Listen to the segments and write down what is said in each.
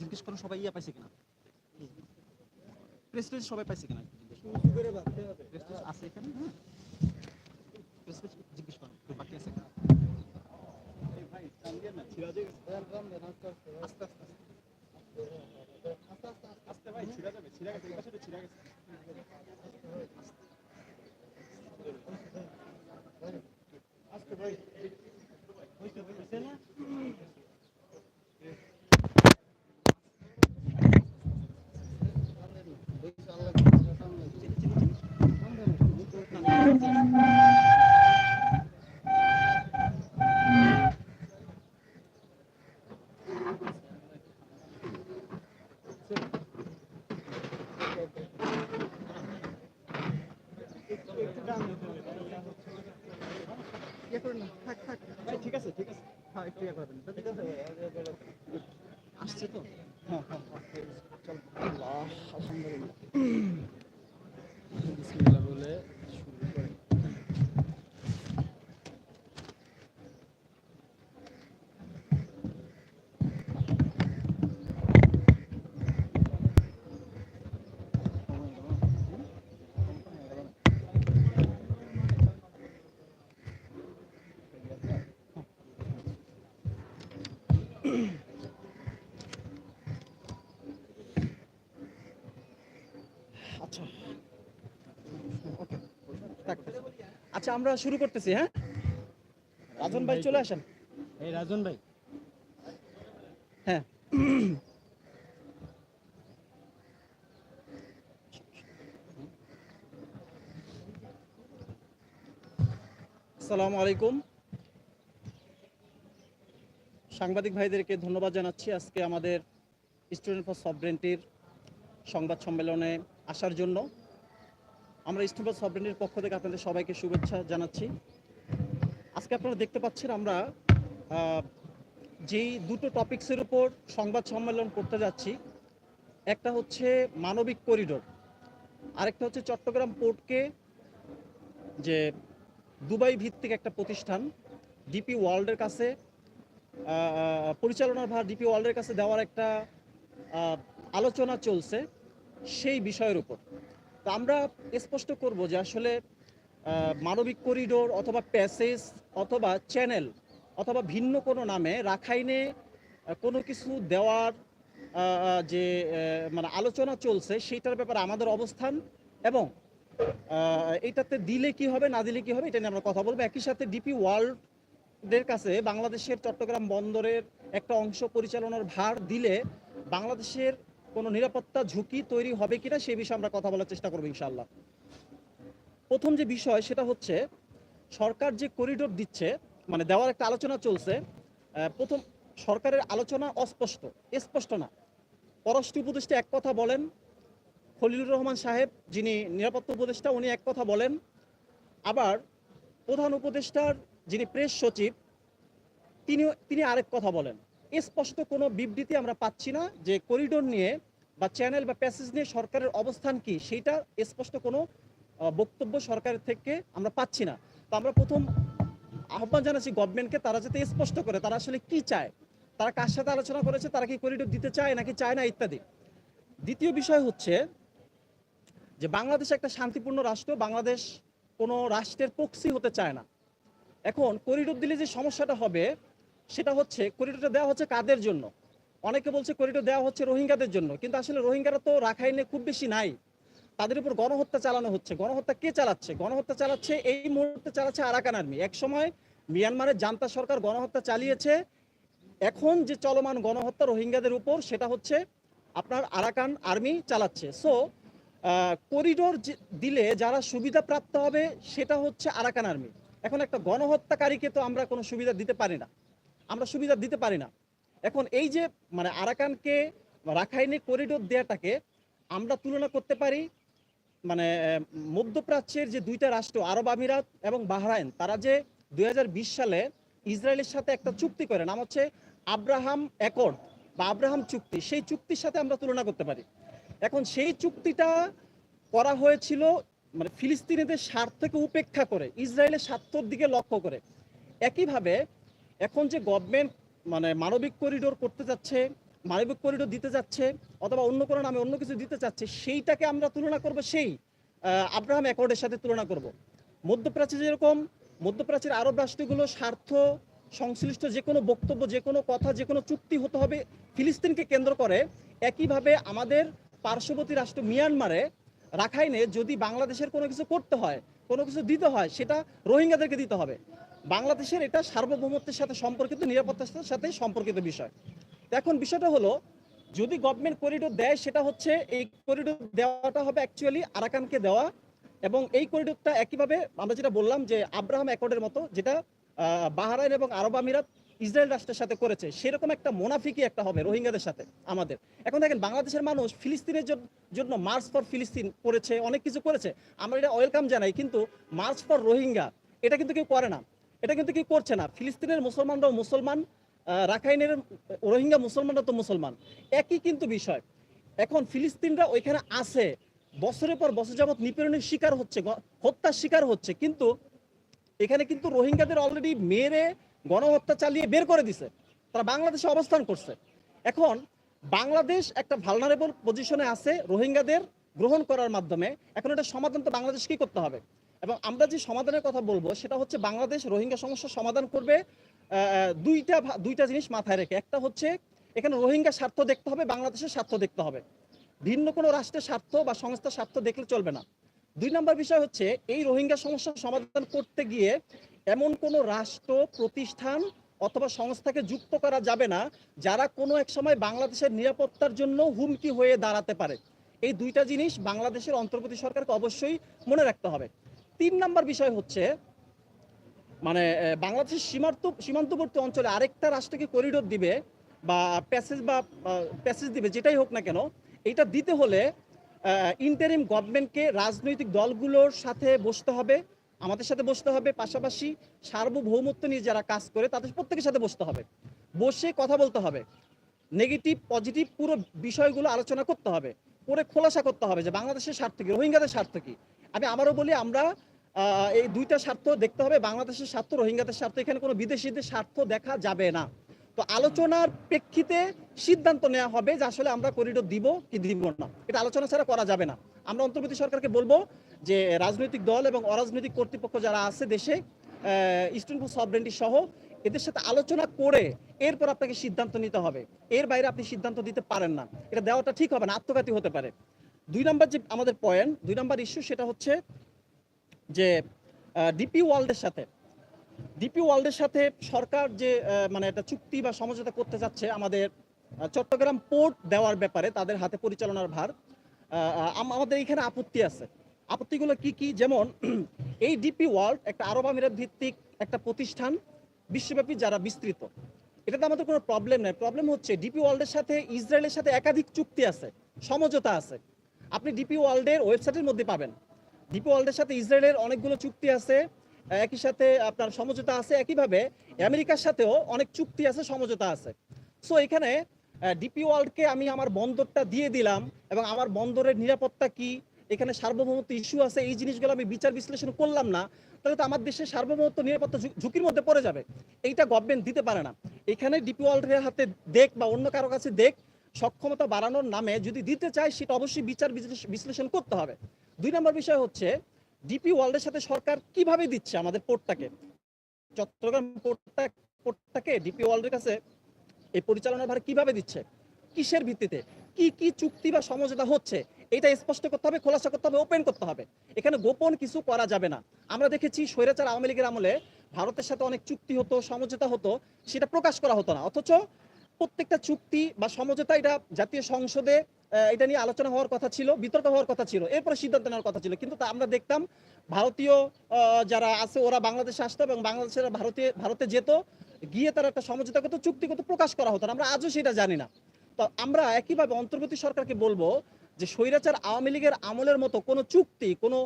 এখন সবাই ইয়া পাইছে কিনা? প্রেস্টেজ সবাই পাইছে কিনা? প্রেস্টেজ আছে এখানে হ্যাঁ। জিজ্ঞেস করেন বাকি আছে কিনা? আস্তে আস্তে ভাই যাবে গেছে আস্তে ভাই হইছে হইছে না ইয়ে করুন না থাক থাক ভাই ঠিক আছে ঠিক আছে। হ্যাঁ একটু ইয়ে করবেন ঠিক আছে আসছে তো হ্যাঁ হ্যাঁ চল আল্লাহ আলহামদুলিল্লাহ বিসমিল্লাহ বলে শুরু করে আচ্ছা। ওকে। আচ্ছা আমরা শুরু করতেছি হ্যাঁ? রাজন ভাই চলে আসেন। এই রাজন ভাই। হ্যাঁ। আসসালামু আলাইকুম। সাংবাদিক ভাইদেরকে ধন্যবাদ জানাচ্ছি আজকে আমাদের স্টুডেন্ট ফর সবরেন্টির সংবাদ সম্মেলনে। আসার জন্য আমরা ফর সবরেন্টির পক্ষ থেকে আপনাদের সবাইকে শুভেচ্ছা জানাচ্ছি। আজকে আপনারা দেখতে পাচ্ছেন আমরা যেই দুটো টপিকসের উপর সংবাদ সম্মেলন করতে যাচ্ছি, একটা হচ্ছে মানবিক করিডোর, আরেকটা হচ্ছে চট্টগ্রাম পোর্টকে যে দুবাই ভিত্তিক একটা প্রতিষ্ঠান, ডিপি ওয়ার্ল্ডের কাছে পরিচালনার ভার ডিপি ওয়ার্ল্ডের কাছে দেওয়ার একটা আলোচনা চলছে। সেই বিষয়ের উপর। তো আমরা স্পষ্ট করব যে আসলে মানবিক করিডোর অথবা প্যাসেজ অথবা চ্যানেল অথবা ভিন্ন কোনো নামে রাখাইনে কোনো কিছু দেওয়ার যে মানে আলোচনা চলছে সেইটার ব্যাপারে আমাদের অবস্থান এবং আহ, এইটাতে দিলে কি হবে না দিলে কি হবে এটা নিয়ে আমরা কথা বলব। একই সাথে ডিপি ওয়ার্ল্ডের কাছে বাংলাদেশের চট্টগ্রাম বন্দরের একটা অংশ পরিচালনার ভার দিলে বাংলাদেশের কোনো নিরাপত্তা ঝুঁকি তৈরি হবে কিনা সেই বিষয়ে আমরা কথা বলার চেষ্টা করব ইনশাআল্লাহ। প্রথম যে বিষয় সেটা হচ্ছে, সরকার যে করিডোর দিচ্ছে মানে দেওয়ার একটা আলোচনা চলছে প্রথম সরকারের আলোচনা অস্পষ্ট, স্পষ্ট না। পররাষ্ট্র উপদেষ্টা এক কথা বলেন, খলিলুর রহমান সাহেব যিনি নিরাপত্তা উপদেষ্টা, উনি এক কথা বলেন। আবার প্রধান উপদেষ্টার যিনি প্রেস সচিব তিনি তিনি আরেক কথা বলেন। স্পষ্ট কোনো বিবৃতি আমরা পাচ্ছি না যে করিডোর নিয়ে বা চ্যানেল বা প্যাসেজ নিয়ে সরকারের অবস্থান কি, সেইটা স্পষ্ট কোনো বক্তব্য সরকারের থেকে আমরা পাচ্ছি না। তো আমরা প্রথম আহ্বান জানাচ্ছি গভর্নমেন্টকে তারা যাতে স্পষ্ট করে, তারা আসলে কি চায়? তারা কার সাথে আলোচনা করেছে? তারা কি করিডোর দিতে চায় নাকি চায় না, ইত্যাদি। দ্বিতীয় বিষয় হচ্ছে যে বাংলাদেশ একটা শান্তিপূর্ণ রাষ্ট্র, বাংলাদেশ কোনো রাষ্ট্রের পক্ষী হতে চায় না। এখন করিডোর দিলে যে সমস্যাটা হবে সেটা হচ্ছে করিডোরটা দেওয়া হচ্ছে কাদের জন্য? অনেকে বলছে করিডোর দেওয়া হচ্ছে রোহিঙ্গাদের জন্য, কিন্তু আসলে রোহিঙ্গারা তো রাখাইনে খুব বেশি নাই। তাদের উপর গণহত্যা চালানো হচ্ছে। গণহত্যা কে চালাচ্ছে? গণহত্যা চালাচ্ছে, এই মুহূর্তে চালাচ্ছে আরাকান আর্মি। এক সময় মিয়ানমারের জান্তা সরকার গণহত্যা চালিয়েছে। এখন যে চলমান গণহত্যা রোহিঙ্গাদের উপর, সেটা হচ্ছে আপনার আরাকান আর্মি চালাচ্ছে। সো করিডোর দিলে যারা সুবিধা প্রাপ্ত হবে, সেটা হচ্ছে আরাকান আর্মি। এখন একটা গণহত্যাকারীকে তো আমরা কোনো সুবিধা দিতে পারি না। আমরা সুবিধা দিতে পারি না। এখন এই যে মানে আরাকানকে রাখাইনে করিডোর দেওয়াটাকে আমরা তুলনা করতে পারি মানে মধ্যপ্রাচ্যের যে দুইটা রাষ্ট্র, আরব আমিরাত এবং বাহরাইন, তারা যে দু হাজার বিশ সালে ইসরায়েলের সাথে একটা চুক্তি করে, নাম হচ্ছে আব্রাহাম অ্যাকর্ড বা আব্রাহাম চুক্তি, সেই চুক্তির সাথে আমরা তুলনা করতে পারি। এখন সেই চুক্তিটা করা হয়েছিল মানে ফিলিস্তিনিদের স্বার্থকে উপেক্ষা করে, ইসরায়েলের স্বার্থর দিকে লক্ষ্য করে। একইভাবে এখন যে গভর্নমেন্ট মানে মানবিক করিডোর করতে যাচ্ছে, মানবিক করিডোর দিতে যাচ্ছে, অথবা অন্য কোনো নামে অন্য কিছু দিতে চাচ্ছে, সেইটাকে আমরা তুলনা করব সেই আব্রাহাম অ্যাকর্ডের সাথে তুলনা করব। মধ্যপ্রাচ্যে যেরকম, মধ্যপ্রাচ্যের আরব রাষ্ট্রগুলো স্বার্থ সংশ্লিষ্ট যে কোনো বক্তব্য, যে কোনো কথা, যে কোনো চুক্তি হতে হবে, ফিলিস্তিনকে কেন্দ্র করে একইভাবে আমাদের পার্শ্ববর্তী রাষ্ট্র মিয়ানমারে, রাখাইনে যদি বাংলাদেশের কোনো কিছু করতে হয়, কোনো কিছু দিতে হয়, সেটা রোহিঙ্গাদেরকে দিতে হবে। বাংলাদেশের এটা সার্বভৌমত্বের সাথে সম্পর্কিত, নিরাপত্তার সাথে সম্পর্কিত বিষয়। এখন বিষয়টা হলো, যদি গভর্নমেন্ট করিডোর দেয়, সেটা হচ্ছে এই করিডোর দেওয়াটা হবে অ্যাকচুয়ালি আরাকানকে দেওয়া। এবং এই করিডোরটা একইভাবে আমরা যেটা বললাম যে আব্রাহাম অ্যাকর্ডের মতো, যেটা বাহারাইন এবং আরব আমিরাত ইসরায়েল রাষ্ট্রের সাথে করেছে, সেরকম একটা মোনাফিকি একটা হবে রোহিঙ্গাদের সাথে, আমাদের। এখন দেখেন, বাংলাদেশের মানুষ ফিলিস্তিনের জন্য মার্চ ফর ফিলিস্তিন করেছে, অনেক কিছু করেছে। আমরা এটা ওয়েলকাম জানাই, কিন্তু মার্চ ফর রোহিঙ্গা এটা কিন্তু কেউ করে না। এটা কিন্তু কেউ করছে না। ফিলিস্তিনের মুসলমানরাও মুসলমান রাখাইনের রোহিঙ্গা মুসলমানরা তো মুসলমান। একই কিন্তু বিষয়। এখন ফিলিস্তিনরা ওইখানে আছে। বছরের পর বছর যাবৎ নিপীড়নের শিকার হচ্ছে হত্যার শিকার হচ্ছে। কিন্তু এখানে কিন্তু রোহিঙ্গাদের অলরেডি মেরে, গণহত্যা চালিয়ে বের করে দিছে। তারা বাংলাদেশে অবস্থান করছে। এখন বাংলাদেশ একটা ভালনারেবল পজিশনে আছে রোহিঙ্গাদের গ্রহণ করার মাধ্যমে। এখন এটা সমাধান তো বাংলাদেশকেই করতে হবে। এবং আমরা যে সমাধানের কথা বলব, সেটা হচ্ছে বাংলাদেশ রোহিঙ্গা সমস্যার সমাধান করবে দুইটা দুইটা জিনিস মাথায় রেখে। একটা হচ্ছে, এখানে রোহিঙ্গা স্বার্থ দেখতে হবে, বাংলাদেশের স্বার্থ দেখতে হবে। ভিন্ন কোনো রাষ্ট্রের স্বার্থ বা সংস্থার স্বার্থ দেখলে চলবে না। দুই নম্বর বিষয় হচ্ছে, এই রোহিঙ্গা সমস্যার সমাধান করতে গিয়ে এমন কোনো রাষ্ট্র, প্রতিষ্ঠান অথবা সংস্থাকে যুক্ত করা যাবে না, যারা কোনো এক সময় বাংলাদেশের নিরাপত্তার জন্য হুমকি হয়ে দাঁড়াতে পারে। এই দুইটা জিনিস বাংলাদেশের অন্তর্বর্তী সরকারকে অবশ্যই মনে রাখতে হবে। তিন নম্বর বিষয় হচ্ছে মানে বাংলাদেশের সীমান্ত সীমান্তবর্তী অঞ্চলে আরেকটা রাষ্ট্রকে করিডোর দিবে বা প্যাসেজ বা প্যাসেজ দিবে, যেটাই হোক না কেন, এটা দিতে হলে ইন্টারিম গভর্নমেন্টকে রাজনৈতিক দলগুলোর সাথে বসতে হবে, আমাদের সাথে বসতে হবে, পাশাপাশি সার্বভৌমত্ব নিয়ে যারা কাজ করে, তাদের প্রত্যেকের সাথে বসতে হবে। বসে কথা বলতে হবে। নেগেটিভ পজিটিভ পুরো বিষয়গুলো আলোচনা করতে হবে। করে খোলাসা করতে হবে যে বাংলাদেশের স্বার্থ কি, রোহিঙ্গাদের স্বার্থ কি? আমি আমারও বলি, আমরা এই দুইটা স্বার্থ দেখতে হবে, বাংলাদেশের স্বার্থ, রোহিঙ্গাদের স্বার্থ, এখানে কোনো বিদেশিদের স্বার্থ দেখা যাবে না। তো আলোচনার প্রেক্ষিতে সিদ্ধান্ত নেওয়া হবে যে আসলে আমরা করিডোর দিব কি দিব না। এটা আলোচনা ছাড়া করা যাবে না। আমরা অন্তর্বর্তী সরকারকে বলব যে রাজনৈতিক দল এবং অরাজনৈতিক কর্তৃপক্ষ যারা আছে দেশে ইস্টার্ন সবরেন্টি সহ এদের সাথে আলোচনা করে এরপর আপনাকে সিদ্ধান্ত নিতে হবে। এর বাইরে আপনি সিদ্ধান্ত দিতে পারেন না। এটা দেওয়াটা ঠিক হবে না, আত্মঘাতী হতে পারে। দুই নম্বর যে আমাদের পয়েন্ট দুই নম্বর ইস্যু সেটা হচ্ছে যে ডিপি ওয়ার্ল্ডের সাথে। ডিপি ওয়ার্ল্ডের সাথে সরকার যে মানে একটা চুক্তি বা সমঝোতা করতে যাচ্ছে আমাদের চট্টগ্রাম পোর্ট দেওয়ার ব্যাপারে, তাদের হাতে পরিচালনার ভার। আমাদের এখানে আপত্তি আছে। আপত্তিগুলো কি কি? যেমন, এই ডিপি ওয়ার্ল্ড একটা আরব আমিরাত ভিত্তিক একটা প্রতিষ্ঠান বিশ্বব্যাপী যারা বিস্তৃত, এটাতে আমাদের কোনো প্রবলেম নেই। প্রবলেম হচ্ছে ডিপি ওয়ার্ল্ডের সাথে, ইসরায়েলের সাথে একাধিক চুক্তি আছে, সমঝোতা আছে। আপনি ডিপি ওয়ার্ল্ডের ওয়েবসাইটের মধ্যে পাবেন। ডিপি ওয়ার্ল্ডের সাথে ইসরায়েলের অনেকগুলো চুক্তি আছে, একই সাথে আপনার সমঝোতা আছে, একইভাবে আমেরিকার সাথেও অনেক চুক্তি আছে, সমঝোতা আছে। সো এখানে ডিপি ওয়ার্ল্ডকে আমি আমার বন্দরটা দিয়ে দিলাম এবং আমার বন্দরের নিরাপত্তা কি, এখানে সার্বভৌমত্ব ইস্যু আছে, এই জিনিসগুলো আমি বিচার বিশ্লেষণ করলাম না। তাহলে তো আমার দেশের সার্বভৌমত্ব নিরাপত্তা ঝুঁকির মধ্যে পড়ে যাবে। এইটা গভর্নমেন্ট দিতে পারে না। এখানে ডিপি ওয়ার্ল্ডের হাতে দেখ বা অন্য কারও কাছে দেখ, সক্ষমতা বাড়ানোর নামে যদি দিতে চায়, সেটা অবশ্যই বিচার বিশ্লেষণ করতে হবে। দুই নম্বর বিষয় হচ্ছে ডিপি ওয়ার্ল্ডের সাথে সরকার কীভাবে দিচ্ছে আমাদের পোর্টটাকে চট্টগ্রাম পোর্টটা পোর্টটাকে ডিপি ওয়ার্ল্ডের কাছে এই পরিচালনার ভার কীভাবে দিচ্ছে? কিসের ভিত্তিতে? কি কি চুক্তি বা সমঝোতা হচ্ছে, এটা স্পষ্ট করতে হবে, খোলাসা করতে হবে ওপেন করতে হবে। এখানে গোপন কিছু করা যাবে না। আমরা দেখেছি স্বৈরাচার আওয়ামী লীগের আমলে ভারতের সাথে অনেক চুক্তি হতো, সমঝোতা হতো, সেটা প্রকাশ করা হতো না। অথচ প্রত্যেকটা চুক্তি বা সমঝোতা, এটা জাতীয় সংসদে এটা নিয়ে আলোচনা হওয়ার কথা ছিল, বিতর্ক হওয়ার কথা ছিল, এরপরে সিদ্ধান্ত নেওয়ার কথা ছিল। কিন্তু তা আমরা দেখতাম, ভারতীয় যারা আছে, ওরা বাংলাদেশে আসতো এবং বাংলাদেশের ভারতে ভারতে যেত, গিয়ে তারা একটা সমঝোতা করতো, চুক্তি করতো, প্রকাশ করা হতো আমরা আজও সেটা জানি না। তো আমরা একইভাবে অন্তর্বর্তী সরকারকে বলব যে স্বৈরাচার আওয়ামী লীগের আমলের মতো কোনো চুক্তি, কোনো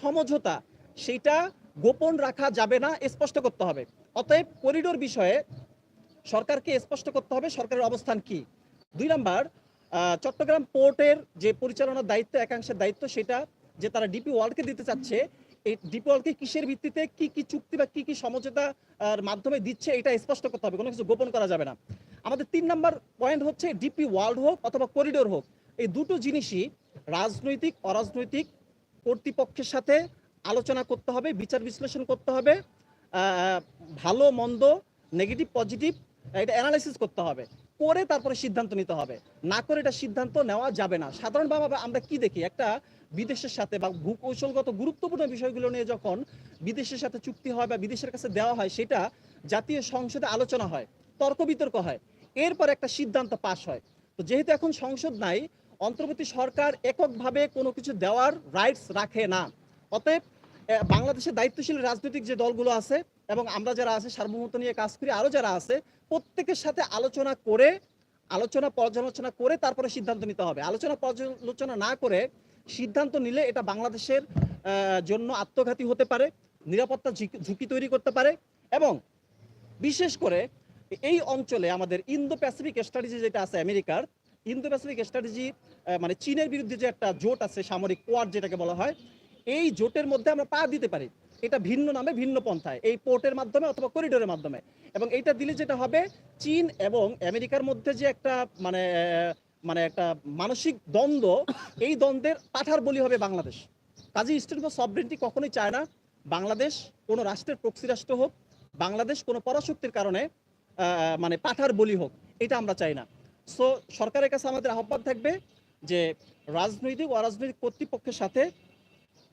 সমঝোতা সেটা গোপন রাখা যাবে না, স্পষ্ট করতে হবে। অতএব করিডোর বিষয়ে সরকারকে স্পষ্ট করতে হবে, সরকারের অবস্থান কি? দুই নাম্বার চট্টগ্রাম পোর্টের যে পরিচালনার দায়িত্ব, একাংশের দায়িত্ব সেটা যে তারা ডিপি ওয়ার্ল্ডকে দিতে চাচ্ছে, এই ডিপি ওয়ার্ল্ডকে কিসের ভিত্তিতে কি কি চুক্তি বা কি কি সমঝোতা মাধ্যমে দিচ্ছে, এটা স্পষ্ট করতে হবে, কোনো কিছু গোপন করা যাবে না। আমাদের তিন নাম্বার পয়েন্ট হচ্ছে ডিপি ওয়ার্ল্ড হোক অথবা করিডোর হোক, এই দুটো জিনিসই রাজনৈতিক, অরাজনৈতিক কর্তৃপক্ষের সাথে আলোচনা করতে হবে, বিচার বিশ্লেষণ করতে হবে ভালো, মন্দ নেগেটিভ পজিটিভ এটা অ্যানালাইসিস করতে হবে, করে তারপরে সিদ্ধান্ত নিতে হবে। না করে এটা সিদ্ধান্ত নেওয়া যাবে না। সাধারণভাবে আমরা কি দেখি? একটা বিদেশের সাথে বা ভূকৌশলগত গুরুত্বপূর্ণ বিষয়গুলো নিয়ে যখন বিদেশের সাথে চুক্তি হয় বা বিদেশের কাছে দেওয়া হয়, সেটা জাতীয় সংসদে আলোচনা হয়, তর্ক বিতর্ক হয়। এরপর একটা সিদ্ধান্ত পাশ হয়। তো যেহেতু এখন সংসদ নাই, অন্তর্বর্তী সরকার এককভাবে কোনো কিছু দেওয়ার রাইটস রাখে না। অতএব বাংলাদেশের দায়িত্বশীল রাজনৈতিক যে দলগুলো আছে এবং আমরা যারা আছে, সার্বভৌমত্ব নিয়ে কাজ করি, আরও যারা আছে, প্রত্যেকের সাথে আলোচনা করে, আলোচনা পর্যালোচনা করে তারপরে সিদ্ধান্ত নিতে হবে। আলোচনা পর্যালোচনা না করে সিদ্ধান্ত নিলে এটা বাংলাদেশের জন্য আত্মঘাতী হতে পারে, নিরাপত্তা ঝুঁকি তৈরি করতে পারে এবং বিশেষ করে এই অঞ্চলে আমাদের ইন্দো প্যাসিফিক স্ট্র্যাটেজি যেটা আছে আমেরিকার ইন্দো প্যাসিফিক স্ট্র্যাটেজি মানে চীনের বিরুদ্ধে যে একটা জোট আছে, সামরিক কোয়াড যেটাকে বলা হয়, এই জোটের মধ্যে আমরা পা দিতে পারি। এটা ভিন্ন নামে, ভিন্ন পন্থায়। এই পোর্টের মাধ্যমে অথবা করিডোরের মাধ্যমে। এবং এইটা দিলে যেটা হবে, চীন এবং আমেরিকার মধ্যে যে একটা মানে মানে একটা মানসিক দ্বন্দ্ব, এই দ্বন্দ্বের পাঠার বলি হবে বাংলাদেশ। কাজী স্টেট ফর সবরেন্টি কখনোই চায় না। বাংলাদেশ কোনো রাষ্ট্রের প্রক্সি রাষ্ট্র হোক, বাংলাদেশ কোনো পরাশক্তির কারণে মানে পাঠার বলি হোক, এটা আমরা চাই না। সো সরকারের কাছে আমাদের আহ্বান থাকবে যে রাজনৈতিক, অরাজনৈতিক কর্তৃপক্ষের সাথে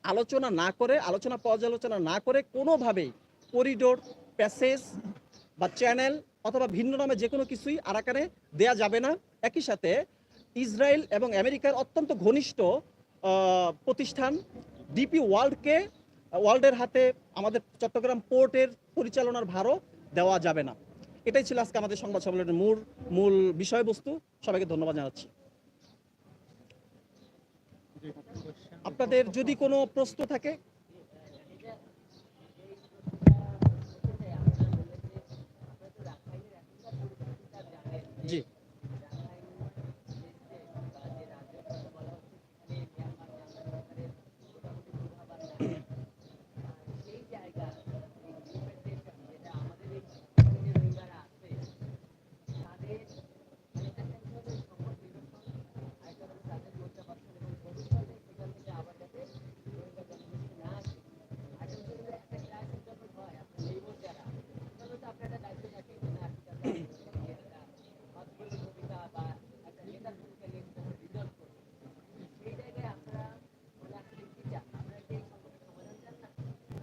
আলোচনা না করে, আলোচনা, পর্যালোচনা না করে কোনোভাবেই করিডোর প্যাসেজ বা চ্যানেল অথবা ভিন্ন নামে যে কোনো কিছুই আরাকানে দেয়া যাবে না। একই সাথে ইসরায়েল এবং আমেরিকার অত্যন্ত ঘনিষ্ঠ প্রতিষ্ঠান ডিপি ওয়ার্ল্ডকে, ওয়ার্ল্ডের হাতে আমাদের চট্টগ্রাম পোর্টের পরিচালনার ভারও দেওয়া যাবে না। এটাই ছিল আজকে আমাদের সংবাদ সম্মেলনের মূল মূল বিষয়বস্তু। সবাইকে ধন্যবাদ জানাচ্ছি। আপনাদের যদি কোনো প্রশ্ন থাকে, জি।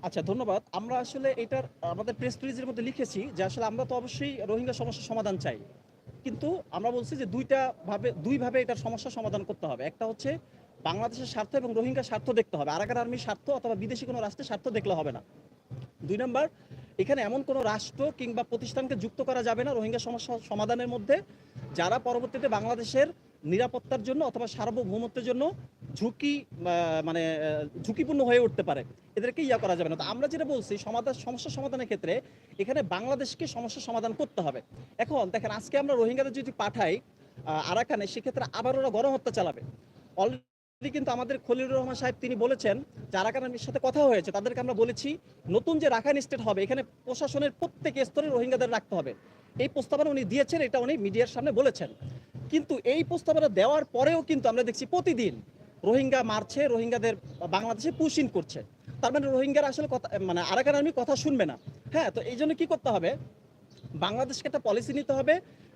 আচ্ছা ধন্যবাদ। আমরা আসলে এটার, আমাদের প্রেস রিলিজের মধ্যে লিখেছি যে আসলে আমরা তো অবশ্যই রোহিঙ্গা সমস্যার সমাধান চাই। কিন্তু আমরা বলছি যে দুইটা ভাবে দুইভাবে এটার সমস্যার সমাধান করতে হবে। একটা হচ্ছে বাংলাদেশের স্বার্থ এবং রোহিঙ্গা স্বার্থ দেখতে হবে। আরাকান আর্মির স্বার্থ অথবা বিদেশি কোনো রাষ্ট্রের স্বার্থ দেখলে হবে না। দুই নম্বর, এখানে এমন কোনো রাষ্ট্র কিংবা প্রতিষ্ঠানকে যুক্ত করা যাবে না রোহিঙ্গা সমস্যা সমাধানের মধ্যে, যারা পরবর্তীতে বাংলাদেশের নিরাপত্তার জন্য অথবা সার্বভৌমত্বের জন্য ঝুঁকি মানে ঝুঁকিপূর্ণ হয়ে উঠতে পারে। এদেরকে ইয়া করা যাবে না। তো আমরা যেটা বলছি, সমাধান, সমস্যা সমাধানের ক্ষেত্রে এখানে বাংলাদেশকে সমস্যা সমাধান করতে হবে। এখন দেখেন, আজকে আমরা রোহিঙ্গাদের যদি পাঠাই আরাকানে, সেক্ষেত্রে আবার ওরা গণহত্যা চালাবে। অলরেডি কিন্তু আমাদের খলিলুর রহমান সাহেব তিনি বলেছেন যে আরাকানের সাথে কথা হয়েছে, তাদেরকে আমরা বলেছি, নতুন যে রাখাইন স্টেট হবে, এখানে প্রশাসনের প্রত্যেক স্তরে রোহিঙ্গাদের রাখতে হবে। এই প্রস্তাবনা উনি দিয়েছেন, এটা উনি মিডিয়ার সামনে বলেছেন। কিন্তু এই প্রস্তাবনা দেওয়ার পরেও কিন্তু আমরা দেখছি প্রতিদিন রোহিঙ্গা মারছে, রোহিঙ্গাদের বাংলাদেশে পুশিন করছে। তার মানে রোহিঙ্গারা আসলে কথা মানে আরাকান আর্মি কথা শুনবে না। হ্যাঁ তো এই জন্য কী করতে হবে? বাংলাদেশকে একটা পলিসি নিতে হবে,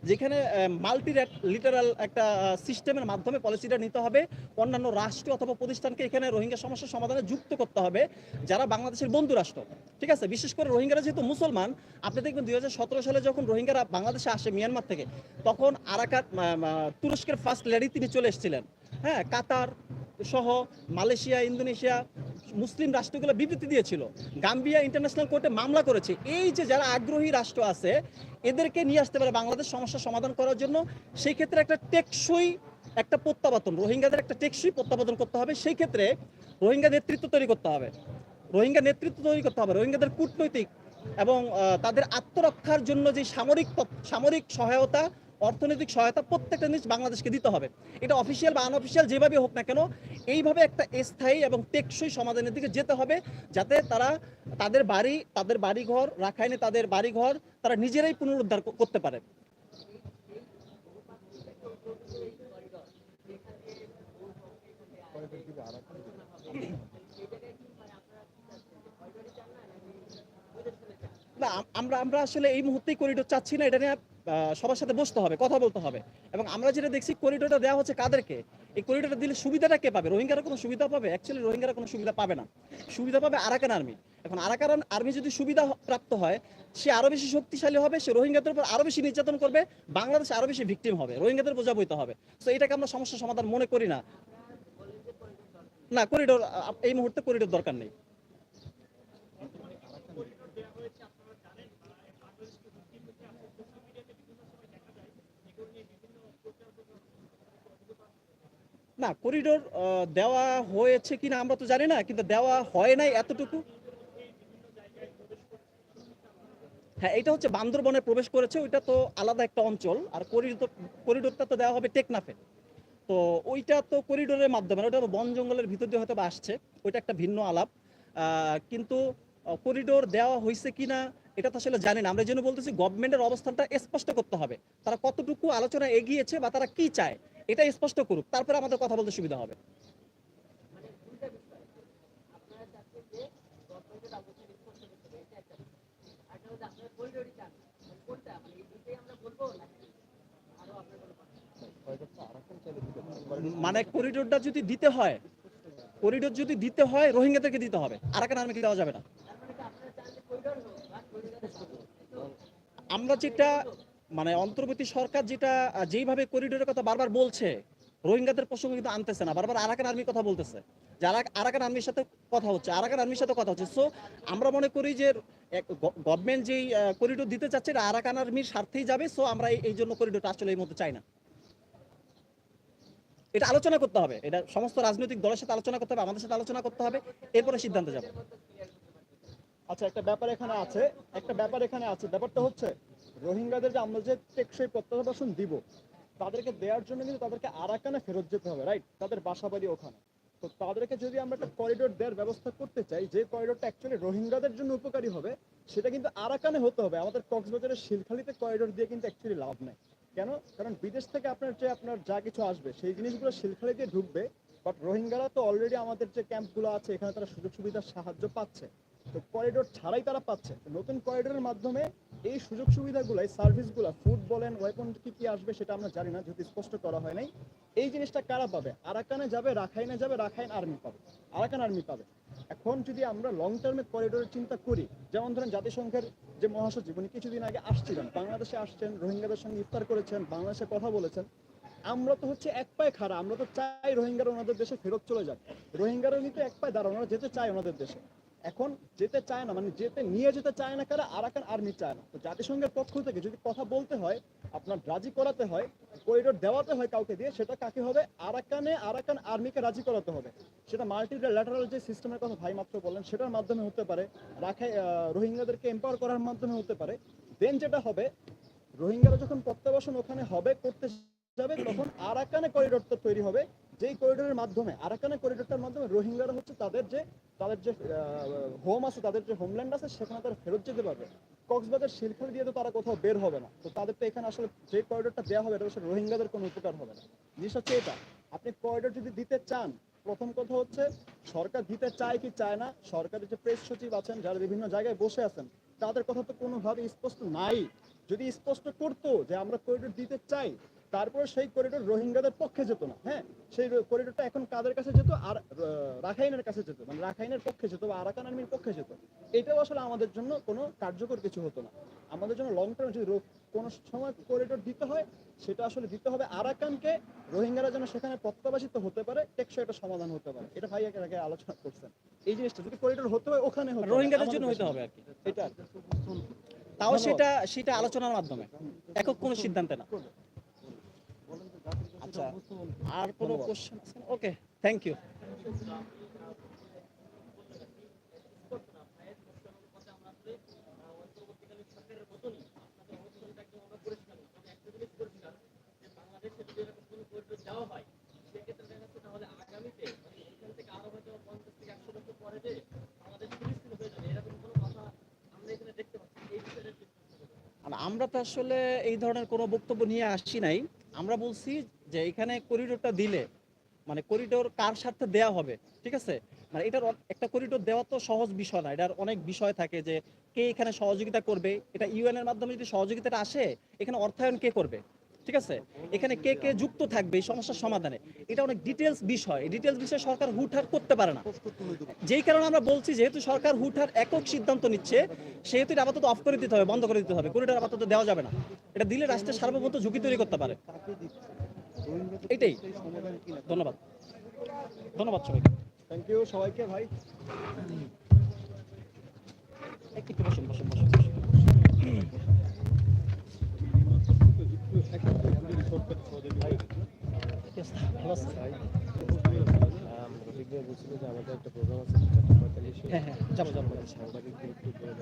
যেখানে মাল্টি লিটারাল একটা সিস্টেমের মাধ্যমে পলিসিটা নিতে হবে। অন্যান্য রাষ্ট্র অথবা প্রতিষ্ঠানকে এখানে রোহিঙ্গা সমস্যার সমাধানে যুক্ত করতে হবে, যারা বাংলাদেশের বন্ধু রাষ্ট্র ঠিক আছে? বিশেষ করে রোহিঙ্গারা যেহেতু মুসলমান, আপনি দেখবেন দুই হাজার সতেরো সালে যখন রোহিঙ্গারা বাংলাদেশে আসে মিয়ানমার থেকে, তখন আরাকাত তুরস্কের ফার্স্ট লেডি তিনি চলে এসেছিলেন। হ্যাঁ কাতার সহ মালয়েশিয়া, ইন্দোনেশিয়া মুসলিম রাষ্ট্রগুলো বিবৃতি দিয়েছিল। গাম্বিয়া ইন্টারন্যাশনাল কোর্টে মামলা করেছে। এই যে যারা আগ্রহী রাষ্ট্র আছে, এদেরকে নিয়ে আসতে পারে বাংলাদেশ সমস্যা সমাধান করার জন্য। সেই ক্ষেত্রে একটা টেকসই একটা প্রত্যাবর্তন, রোহিঙ্গাদের একটা টেকসই প্রত্যাবর্তন করতে হবে। সেই ক্ষেত্রে রোহিঙ্গা নেতৃত্ব তৈরি করতে হবে। রোহিঙ্গা নেতৃত্ব তৈরি করতে হবে। রোহিঙ্গাদের কূটনৈতিক এবং তাদের আত্মরক্ষার জন্য যে সামরিক সামরিক সহায়তা অর্থনৈতিক সহায়তা প্রত্যেকটা জিনিস বাংলাদেশকে দিতে হবে। এটা অফিসিয়াল বা আনঅফিসিয়াল যেভাবে হোক না কেন, এইভাবে একটা স্থায়ী এবং টেকসই সমাধানের দিকে যেতে হবে যাতে তারা তাদের বাড়ি, তাদের বাড়িঘর, রাখাইনে তাদের বাড়িঘর তারা নিজেরাই পুনরুদ্ধার করতে পারে। না আমরা আমরা আসলে এই মুহূর্তেই করিডোর চাচ্ছি না, এটা নিয়ে সবার সাথে বসতে হবে, কথা বলতে হবে। এবং আমরা যেটা দেখছি করিডোরটা দেওয়া হচ্ছে কাদেরকে। এই করিডোরটা দিলে সুবিধাটা কে পাবে? রোহিঙ্গারা কোনো সুবিধা পাবে? অ্যাকচুয়ালি রোহিঙ্গারা কোনো সুবিধা পাবে না। সুবিধা পাবে আরাকান আর্মি এখন আরাকান আর্মি যদি সুবিধা প্রাপ্ত হয়, সে আরও বেশি শক্তিশালী হবে, সে রোহিঙ্গাদের উপর আরও বেশি নির্যাতন করবে, বাংলাদেশ আরও বেশি ভিকটিম হবে, রোহিঙ্গাদের বোঝা বইতে হবে। তো এটাকে আমরা সমস্যার সমাধান মনে করি না। না করিডোর এই মুহূর্তে করিডোর দরকার নেই। না করিডোর দেওয়া হয়েছে কিনা আমরা তো জানি না, কিন্তু দেওয়া হয় নাই এতটুকু? হ্যাঁ এটা হচ্ছে বান্দরবনে প্রবেশ করেছে, ওইটা তো আলাদা একটা অঞ্চল, আর করিডোর করিডোরটা তো দেওয়া হবে টেকনাফে। তো ওইটা তো করিডোরের মাধ্যমে ওটা বন জঙ্গলের ভিতর দিয়ে হয়তো আসছে, ওইটা একটা ভিন্ন আলাপ। কিন্তু করিডোর দেওয়া হয়েছে কিনা, এটা তো আসলে জানি না। আমরা জন্য বলতেছি গভর্নমেন্টের অবস্থানটা স্পষ্ট করতে হবে। তারা কতটুকু আলোচনা এগিয়েছে বা তারা কি চায়? এটা স্পষ্ট করুক, তারপরে আমাদের কথা বলতে সুবিধা হবে। মানে করিডোরটা যদি দিতে হয় করিডোর যদি দিতে হয়, রোহিঙ্গাদেরকে দিতে হবে আর আরাকান আর্মিকে দেওয়া যাবে না। আমরা যেটা মানে অন্তর্বর্তী সরকার যেটা যেইভাবে করিডোরের কথা বারবার বলছে, রোহিঙ্গাদের প্রসঙ্গ কিন্তু আনতেছে না। বারবার আরাকান আর্মির কথা বলতেছে। যে আরাক- আরাকান আর্মির সাথে কথা হচ্ছে আরাকান আর্মির সাথে কথা হচ্ছে। সো আমরা মনে করি যে গভর্নমেন্ট যেই করিডোর দিতে চাচ্ছে, এটা আরাকান আর্মির স্বার্থেই যাবে। সো আমরা এই জন্য করিডোরটা আসলে এই মধ্যে চাই না। এটা আলোচনা করতে হবে। এটা সমস্ত রাজনৈতিক দলের সাথে আলোচনা করতে হবে, আমাদের সাথে আলোচনা করতে হবে। এরপরে সিদ্ধান্ত যাবে। আচ্ছা একটা ব্যাপার এখানে আছে। একটা ব্যাপার এখানে আছে। ব্যাপারটা হচ্ছে রোহিঙ্গাদের যে আমরা যে টেকসই প্রত্যাবাসন দিব, তাদেরকে দেওয়ার জন্য কিন্তু তাদেরকে আরাকানে ফেরত যেতে হবে রাইট তাদের বাসা বাড়ি ওখানে। তো তাদেরকে যদি আমরা একটা করিডোর দেওয়ার ব্যবস্থা করতে চাই, যে করিডোরটা অ্যাকচুয়ালি রোহিঙ্গাদের জন্য উপকারী হবে, সেটা কিন্তু আরাকানে হতে হবে। আমাদের কক্সবাজারের শিলখালিতে করিডোর দিয়ে কিন্তু অ্যাকচুয়ালি লাভ নেই। কেন? কারণ বিদেশ থেকে আপনার যে আপনার যা কিছু আসবে, সেই জিনিসগুলো শিলখালি দিয়ে ঢুকবে বাট রোহিঙ্গারা তো অলরেডি আমাদের যে ক্যাম্পগুলো আছে, এখানে তারা সুযোগ সুবিধার সাহায্য পাচ্ছে। তো করিডোর ছাড়াই তারা পাচ্ছে। নতুন করিডোরের মাধ্যমে এই সুযোগ সুবিধাগুলো এই সার্ভিসগুলো ফুড বলেন ওয়েপন কি কি আসবে সেটা আমরা জানি না যদি স্পষ্ট করা হয় নাই। এই জিনিসটা কারা পাবে? আরাকানে যাবে, রাখাইনে যাবে, রাখাইন আর্মি পাবে। আরাকান আর্মি পাবে। এখন যদি আমরা লং টার্মে করিডোরের চিন্তা করি, যেমন ধরেন জাতিসংঘের যে মহাসচিব, উনি কিছুদিন আগে আসছিলেন, বাংলাদেশে আসছেন, রোহিঙ্গাদের সঙ্গে ইফতার করেছেন, বাংলাদেশে কথা বলেছেন। আমরা তো হচ্ছে এক পায়ে খাড়া, আমরা তো চাই রোহিঙ্গারা ওনাদের দেশে ফেরত চলে যাক। রোহিঙ্গারা নিতে এক পায়ে দাঁড়ানো যেতে চায় ওনাদের দেশে। এখন যেতে চায় না মানে যেতে নিয়ে যেতে চায় না কারা আরাকান আর্মি চায় না। তো জাতিসংঘের পক্ষ থেকে যদি কথা বলতে হয়, আপনার রাজি করাতে হয় করিডোর দেওয়াতে হয় কাউকে দিয়ে, সেটা কাকে হবে? আরাকানে, আরাকান আর্মিকে রাজি করাতে হবে। সেটা মাল্টি ল্যাটারাল যে সিস্টেমের কথা ভাই মাত্র বললেন, সেটার মাধ্যমে হতে পারে। রাখাই রোহিঙ্গাদেরকে এম্পাওয়ার করার মাধ্যমে হতে পারে। দেন যেটা হবে, রোহিঙ্গারা যখন প্রত্যাবাসন ওখানে হবে, করতে যাবে, তখন আরাকানে করিডোরটা তৈরি হবে। যেই করিডোরের মাধ্যমে আরাকানে করিডোরটার মাধ্যমে রোহিঙ্গারা হচ্ছে তাদের যে তাদের যে হোম আছে, তাদের যে হোমল্যান্ড আছে, সেখানে তারা ফেরত যেতে পারবে। কক্সবাজার শিলখালি দিয়ে তো তারা কোথাও বের হবে না। তো তাদের তো এখানে আসলে যে করিডোরটা দেওয়া হবে, এটা রোহিঙ্গাদের কোনো উপকার হবে না। জিনিস হচ্ছে এটা, আপনি করিডোর যদি দিতে চান, প্রথম কথা হচ্ছে সরকার দিতে চায় কি চায় না, সরকারের যে প্রেস সচিব আছেন, যারা বিভিন্ন জায়গায় বসে আছেন, তাদের কথা তো কোনোভাবে স্পষ্ট নাই। যদি স্পষ্ট করতো যে আমরা করিডোর দিতে চাই তারপরে সেই করিডোর রোহিঙ্গাদের পক্ষে যেত না হ্যাঁ? সেই করিডোরটা এখন কাদের কাছে যেত? আর রাখাইনের কাছে যেত মানে রাখাইনের পক্ষে যেত বা আরাকান আর্মির পক্ষে যেত। এটাও আসলে আমাদের জন্য কোনো কার্যকর কিছু হতো না। আমাদের জন্য লং টার্ম যদি কোনো সময় করিডোর দিতে হয় সেটা আসলে দিতে হবে আরাকানকে। রোহিঙ্গারা যেন সেখানে প্রত্যাবাসিত হতে পারে টেকসই একটা সমাধান হতে পারে। এটা ভাই একে আগে আলোচনা করছেন। এই জিনিসটা যদি করিডোর হতে হয় ওখানে হতে হবে, রোহিঙ্গাদের জন্য হতে হবে আর কি। এটা তাও সেটা সেটা আলোচনার মাধ্যমে। একক কোনো সিদ্ধান্তে না। আচ্ছা আর কোনো। কোশ্চেন আছে? ওকে থ্যাংক ইউ আর আমরা তো আসলে এই ধরনের কোনো বক্তব্য নিয়ে আসছি নাই। আমরা বলছি যে এখানে করিডোরটা দিলে মানে করিডোর কার স্বার্থে দেওয়া হবে, ঠিক আছে? মানে এটার একটা করিডোর দেওয়া তো সহজ বিষয় না, এটার অনেক বিষয় থাকে যে কে এখানে সহযোগিতা করবে, এটা ইউএন এর মাধ্যমে যদি সহযোগিতাটা আসে, এখানে অর্থায়ন কে করবে, ঠিক আছে? এখানে কে কে যুক্ত থাকবে এই সমস্যার সমাধানে, এটা অনেক ডিটেলস বিষয় ডিটেলস বিষয় সরকার হুটহাট করতে পারে না। যেই কারণে আমরা বলছি, যেহেতু সরকার হুটহাট একক সিদ্ধান্ত নিচ্ছে, সেহেতু এটা আপাতত অফ করে দিতে হবে, বন্ধ করে দিতে হবে করিডোর আপাতত দেওয়া যাবে না। এটা দিলে রাষ্ট্রের সার্বভৌমত্ব ঝুঁকি তৈরি করতে পারে। এটাই। ধন্যবাদ। ধন্যবাদ সবাইকে। থ্যাংক ইউ সবাইকে ভাই। একটু বসুন বসুন বসুন? রফিক ভাই বলছিল যে আমাদের একটা প্রোগ্রাম আছে হ্যাঁ হ্যাঁ যাব। যাব সাংবাদিকদের একটু বলে